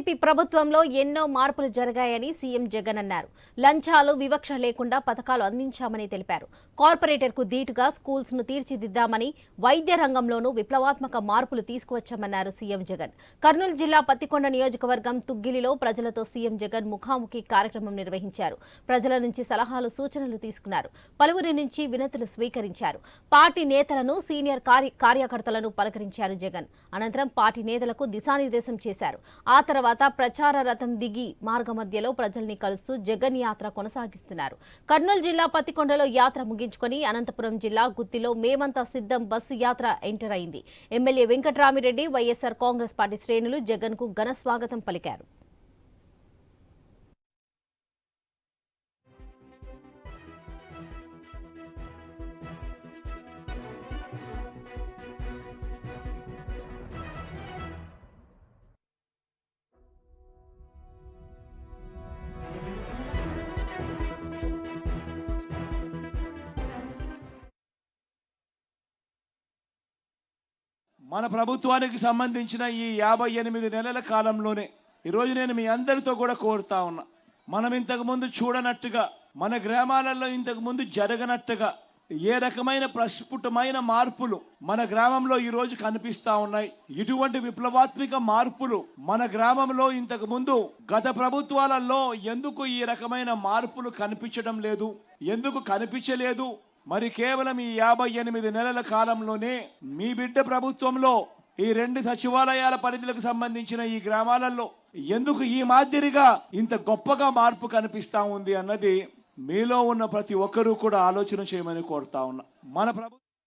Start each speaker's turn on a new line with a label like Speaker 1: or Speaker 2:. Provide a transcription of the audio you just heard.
Speaker 1: YCP ప్రభుత్వంలో ఎన్నో మార్పులు జరిగాయని సీఎం జగన్ అన్నారు. లంచాలు వివక్ష లేకుండా పథకాలు అందించామని తెలిపారు. కార్పొరేటర్కు ధీటుగా స్కూల్స్ను తీర్చిదిద్దామని వైద్య రంగంలోనూ విప్లవాత్మక మార్పులు తీసుకువచ్చామన్నారు సీఎం జగన్. కర్నూలు జిల్లా పత్తికొండ నియోజకవర్గం తుగ్గిలిలో ప్రజలతో సీఎం జగన్ ముఖాముఖి కార్యక్రమం నిర్వహించారు. ప్రజల నుంచి సలహాలు సూచనలు తీసుకున్నారు. పలువురి నుంచి వినతులు స్వీకరించారు. పార్టీ నేతలను సీనియర్ కార్య- కార్యకర్తలను పలకరించారు జగన్. అనంతరం పార్టీ నేతలకు దిశానిర్దేశం చేశారు. ఆ తర్వాత ప్రచార రథం దిగి మార్గ మధ్యలో ప్రజల్ని కలుస్తూ జగన్ యాత్ర కొనసాగిస్తున్నారు. కర్నూలు జిల్లా పత్తికొండలో యాత్ర ముగించుకొని అనంతపురం జిల్లా గుత్తిలో మేమంతా సిద్ధం బస్సు యాత్ర ఎంటర్ అయింది. ఎమ్మెల్యే వెంకట్రామిరెడ్డి వైఎస్సార్ కాంగ్రెస్ పార్టీ శ్రేణులు జగన్కు ఘన స్వాగతం పలికారు.
Speaker 2: మన ప్రభుత్వానికి సంబంధించిన ఈ యాభై ఎనిమిది నెలల కాలంలోనే ఈరోజు నేను మీ అందరితో కూడా కోరుతా ఉన్నా. మనం ఇంతకు ముందు చూడనట్టుగా మన గ్రామాలలో ఇంతకుముందు జరగనట్టుగా ఏ రకమైన ప్రస్ఫుటమైన మార్పులు మన గ్రామంలో ఈ రోజు కనిపిస్తా ఉన్నాయి. ఇటువంటి విప్లవాత్మక మార్పులు మన గ్రామంలో ఇంతకు ముందు గత ప్రభుత్వాలలో ఎందుకు ఈ రకమైన మార్పులు కనిపించడం లేదు? ఎందుకు కనిపించలేదు? మరి కేవలం ఈ యాభై ఎనిమిది నెలల కాలంలోనే మీ బిడ్డ ప్రభుత్వంలో ఈ రెండు సచివాలయాల పరిధులకు సంబంధించిన ఈ గ్రామాలలో ఎందుకు ఈ మాదిరిగా ఇంత గొప్పగా మార్పు కనిపిస్తా ఉంది అన్నది మీలో ఉన్న ప్రతి ఒక్కరూ కూడా ఆలోచన చేయమని కోరుతా ఉన్నా. మన ప్రభుత్వం